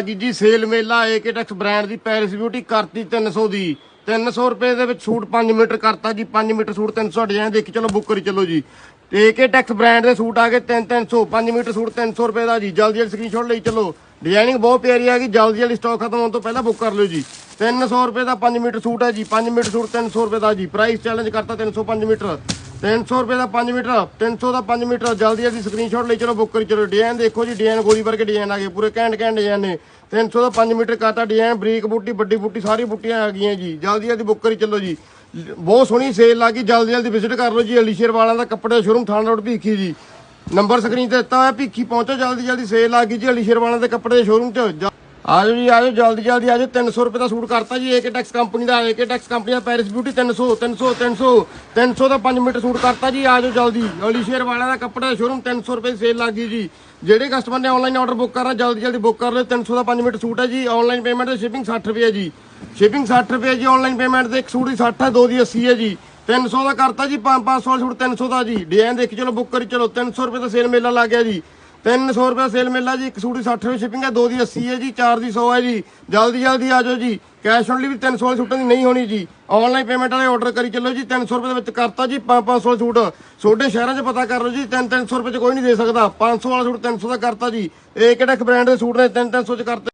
ਜੀ ਜੀ, ਸੇਲ ਮੇਲਾ ਏਕੇਟੈਕਸ ਬ੍ਰਾਂਡ ਦੀ ਪੈਰਿਸ ਬਿਊਟੀ ਕਰਤੀ 300 ਦੀ। 300 ਰੁਪਏ ਦੇ ਵਿੱਚ ਸੂਟ 5 ਮੀਟਰ ਕਰਤਾ ਜੀ 5 ਮੀਟਰ ਸੂਟ 300 ਡਿਜ਼ਾਈਨ ਦੇਖੀ, ਚਲੋ ਬੁੱਕ ਕਰੀ ਚਲੋ ਜੀ। ਤੇ ਏਕੇਟੈਕਸ ਬ੍ਰਾਂਡ ਦੇ ਸੂਟ ਆ ਗਏ 3 300 5 ਮੀਟਰ ਸੂਟ 300 ਰੁਪਏ ਦਾ ਜੀ। ਜਲਦੀ ਜਲਦੀ ਸਕਰੀਨਸ਼ਾਟ ਲਈ ਚਲੋ। ਡਿਜ਼ਾਈਨਿੰਗ ਬਹੁਤ ਪਿਆਰੀ ਆ ਗਈ, ਜਲਦੀ ਜਲਦੀ ਸਟਾਕ ਖਤਮ ਹੋਣ ਤੋਂ ਪਹਿਲਾਂ ਬੁੱਕ ਕਰ ਲਿਓ ਜੀ। 300 ਰੁਪਏ ਦਾ 5 ਮੀਟਰ ਸੂਟ ਹੈ ਜੀ 5 ਮੀਟਰ ਸੂਟ 300 ਰੁਪਏ ਦਾ ਜੀ। ਪ੍ਰਾਈਸ ਚੈਲੰਜ ਕਰਤਾ 305 ਮੀਟਰ। 300 ਰੁਪਏ ਦਾ 5 ਮੀਟਰ 300 ਦਾ 5 ਮੀਟਰ, ਜਲਦੀ ਜਲਦੀ ਸਕਰੀਨਸ਼ਾਟ ਲਈ ਚਲੋ ਬੁੱਕ ਕਰੀ ਚਲੋ। ਡਿਜ਼ਾਈਨ ਦੇਖੋ ਜੀ, ਡਿਜ਼ਾਈਨ ਗੋਲੀ ਵਰਗੇ ਡਿਜ਼ਾਈਨ ਆ ਗਏ, ਪੂਰੇ ਘੈਂਟ ਘੈਂਟ ਡਿਜ਼ਾਈਨ ਨੇ। 300 ਦਾ 5 ਮੀਟਰ ਕਰਤਾ ਡਿਜ਼ਾਈਨ, ਬਰੀਕ ਬੂਟੀ, ਵੱਡੀ ਬੂਟੀ, ਸਾਰੀ ਬੂਟੀਆਂ ਆ ਗਈਆਂ ਜੀ। ਜਲਦੀ ਜਲਦੀ ਬੁੱਕ ਕਰੀ ਚਲੋ ਜੀ। ਬਹੁਤ ਸੋਹਣੀ ਸੇਲ ਲੱਗੀ ਜਲਦੀ ਜਲਦੀ ਵਿਜ਼ਿਟ ਕਰ ਲਓ ਜੀ, ਅਲੀਸ਼ੇਰ ਵਾਲਿਆਂ ਦਾ ਕੱਪੜੇ ਸ਼ੋਰੂਮ ਥਾਣਾ ਰੋਡ ਭੀਖੀ ਜੀ। ਨੰਬਰ ਸਕਰੀਨ ਤੇ ਦਿੱਤਾ ਹੋਇਆ, ਭੀਖੀ ਪਹੁੰਚੋ, ਜਲਦੀ ਜਲਦੀ ਸੇਲ ਲੱਗ ਗਈ ਜੀ, ਅਲੀਸ਼ੇਰ ਵਾਲਿਆਂ ਦੇ ਕੱਪੜੇ ਦੇ ਸ਼ੋਰੂਮ 'ਚ ਆਜੋ ਜੀ, ਆਜੋ, ਜਲਦੀ ਜਲਦੀ ਆਜੋ। 300 ਰੁਪਏ ਦਾ ਸੂਟ ਕਰਤਾ ਜੀ ਏਕਟੈਕਸ ਕੰਪਨੀ ਦਾ ਏਕਟੈਕਸ ਕੰਪਨੀ ਦਾ ਪੈਰਿਸ ਬਿਊਟੀ 300 300 300 300 ਦਾ 5 ਮੀਟਰ ਸੂਟ ਕਰਤਾ ਜੀ, ਆਜੋ ਜਲਦੀ। ਅਲੀਸ਼ੇਰ ਵਾਲਿਆਂ ਦਾ ਕੱਪੜਾ ਦਾ ਸ਼ੋਰੂਮ 300 ਰੁਪਏ ਦੀ ਸੇਲ ਲੱਗ ਗਈ ਜੀ। ਜਿਹੜੇ ਕਸਟਮਰ ਨੇ ਆਨਲਾਈਨ ਆਰਡਰ ਬੁੱਕ ਕਰਨਾ, ਜਲਦੀ ਜਲਦੀ ਬੁੱਕ ਕਰ ਲਓ। 300 ਦਾ 5 ਮੀਟਰ ਸੂਟ ਹੈ ਜੀ ਆਨਲਾਈਨ ਪੇਮੈਂਟ ਤੇ ਸ਼ਿਪਿੰਗ 60 ਰੁਪਏ ਹੈ ਜੀ। ਸ਼ਿਪਿੰਗ 60 ਰੁਪਏ ਜੀ ਆਨਲਾਈਨ ਪੇਮੈਂਟ ਤੇ ਇੱਕ ਸੂਟ ਦੀ 60 ਹੈ, ਦੋ ਦੀ 80 ਹੈ ਜੀ। 300 ਦਾ ਕਰਤਾ ਜੀ 5 500 ਵਾਲਾ ਸੂਟ 300 ਦਾ ਜੀ। ਡਿਜ਼ਾਈਨ ਦੇਖੀ, ਚਲੋ ਬੁੱਕ ਕਰੀ, ਚਲੋ 300 ਰੁਪਏ ਦਾ ਸੇਲ ਮੇਲਾ ਲੱਗ ਗਿਆ ਜੀ। 300 ਰੁਪਏ ਦਾ ਸੇਲ ਮੇਲਾ ਜੀ, ਇੱਕ ਸੂਟ ਦੀ 60 ਰੁਪਏ ਸ਼ਿਪਿੰਗ ਹੈ, ਦੋ ਦੀ 80 ਹੈ ਜੀ, ਚਾਰ ਦੀ 100 ਹੈ ਜੀ। ਜਲਦੀ ਜਲਦੀ ਆ ਜਾਓ ਜੀ। ਕੈਸ਼ ਔਨ ਡਿਲੀਵਰੀ 300 ਵਾਲੇ ਸੂਟਾਂ ਦੀ ਨਹੀਂ ਹੋਣੀ ਜੀ। ਆਨਲਾਈਨ ਪੇਮੈਂਟ ਵਾਲੇ ਆਰਡਰ ਕਰੀ ਚੱਲੋ ਜੀ 300 ਰੁਪਏ ਦੇ ਵਿੱਚ ਕਰਤਾ ਜੀ 5 500 ਸੂਟ। ਛੋਟੇ ਸ਼ਹਿਰਾਂ 'ਚ ਪਤਾ ਕਰ ਲਓ ਜੀ 3 300 ਰੁਪਏ 'ਚ ਕੋਈ ਨਹੀਂ ਦੇ ਸਕਦਾ। 500 ਵਾਲਾ ਸੂਟ 300 ਦਾ ਕਰਤਾ ਜੀ। ਇਹ ਕਿਹੜਾ ਬ੍ਰਾਂਡ ਦੇ ਸੂਟ ਨੇ 3 300 'ਚ ਕਰਤੇ।